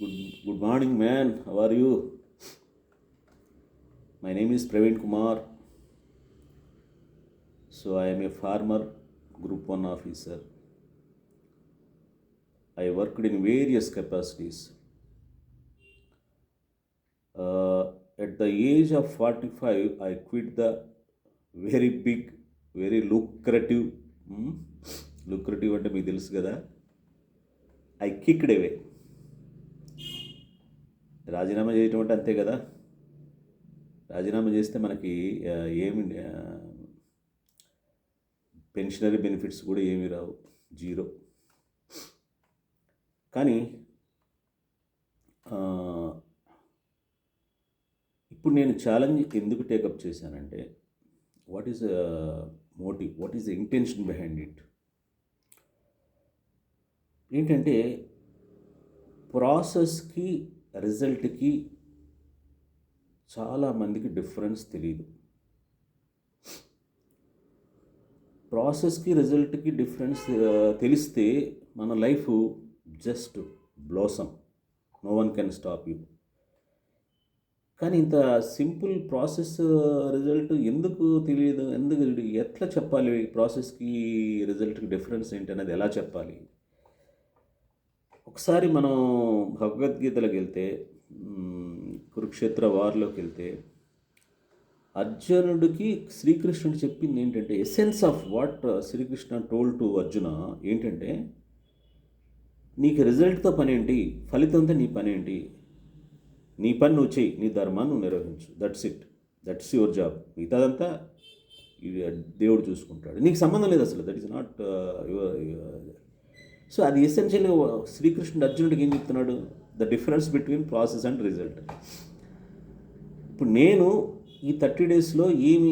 Good, good morning, man. How are you? My name is Praveen Kumar. So, I am a farmer, Group 1 officer. I worked in various capacities. Uh, at the age of 45, I quit the very big, very lucrative, hmm? lucrative అంటే మీకు తెలుసు కదా I kicked అవే రాజీనామా చేయటం అంటే అంతే కదా? రాజీనామా చేస్తే మనకి ఏమి పెన్షనరీ బెనిఫిట్స్ కూడా ఏమీ రావు. జీరో. కానీ ఇప్పుడు నేను ఛాలెంజ్ ఎందుకు టేకప్ చేశానంటే what is motive what is the intention behind it? ఏంటంటే ప్రాసెస్కి రిజల్ట్కి చాలా మందికి డిఫరెన్స్ తెలియదు ప్రాసెస్కి రిజల్ట్కి డిఫరెన్స్ తెలిస్తే మన life just blossom. No one can stop you. కానీ ఇంత సింపుల్ ప్రాసెస్ రిజల్ట్ ఎందుకు తెలియదు ఎందుకు ఎట్లా చెప్పాలి ప్రాసెస్కి రిజల్ట్కి డిఫరెన్స్ ఏంటి అనేది ఎలా చెప్పాలి? ఒకసారి మనం భగవద్గీతలోకి వెళ్తే కురుక్షేత్ర వార్లోకి వెళ్తే అర్జునుడికి శ్రీకృష్ణుడు చెప్పింది ఏంటంటే essence of what Sri Krishna told to Arjuna ఏంటంటే నీకు రిజల్ట్తో పని ఏంటి ఫలితంతో నీ పని ఏంటి నీ పని నువ్వు చేయి నీ ధర్మాన్ని నువ్వు నిర్వహించు. That's it that's your job మిగతాదంతా దేవుడు చూసుకుంటాడు. నీకు సంబంధం లేదు అసలు. That is not your so అది ఎసెన్షియల్గా శ్రీకృష్ణుడు అర్జునుడికి ఏం చెప్తున్నాడు? The difference between process and result ఇప్పుడు నేను ఈ థర్టీ డేస్లో ఏమి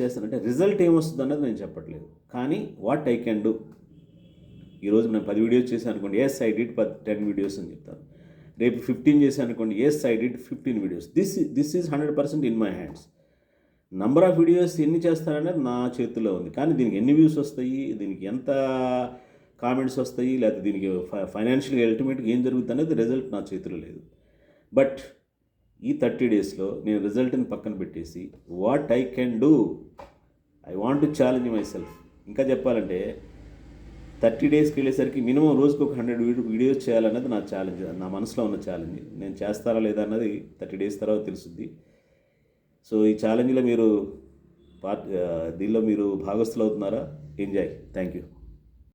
చేస్తానంటే రిజల్ట్ ఏమొస్తుంది అన్నది నేను చెప్పట్లేదు. కానీ వాట్ ఐ కెన్ డూ ఈరోజు నేను పది వీడియోస్ చేశాను అనుకోండి. ఎస్ ఐ డిడ్ పది టెన్ వీడియోస్ అని చెప్తాను. రేపు ఫిఫ్టీన్ చేశాను అనుకోండి. Yes I did fifteen videos this this is hundred percent in my hands number of videos ఎన్ని చేస్తాననేది నా చేతిలో ఉంది. కానీ దీనికి ఎన్ని వ్యూస్ వస్తాయి? దీనికి ఎంత కామెంట్స్ వస్తాయి లేకపోతే దీనికి ఫైనాన్షియల్గా అల్టిమేట్గా ఏం జరుగుతుంది అనేది రిజల్ట్ నా చేతిలో లేదు. బట్ ఈ థర్టీ డేస్లో నేను రిజల్ట్ని పక్కన పెట్టేసి what I can do I want to challenge myself ఇంకా చెప్పాలంటే థర్టీ డేస్కి వెళ్ళేసరికి మినిమం రోజుకి ఒక హండ్రెడ్ వీడియో వీడియోస్ చేయాలన్నది నా ఛాలెంజ్ నా మనసులో ఉన్న ఛాలెంజ్ నేను చేస్తారా లేదా అన్నది థర్టీ డేస్ తర్వాత తెలుస్తుంది సో ఈ ఛాలెంజ్లో మీరు పార్ట్ దీనిలో మీరు భాగస్థులు అవుతున్నారా ఎంజాయ్ థ్యాంక్ యూ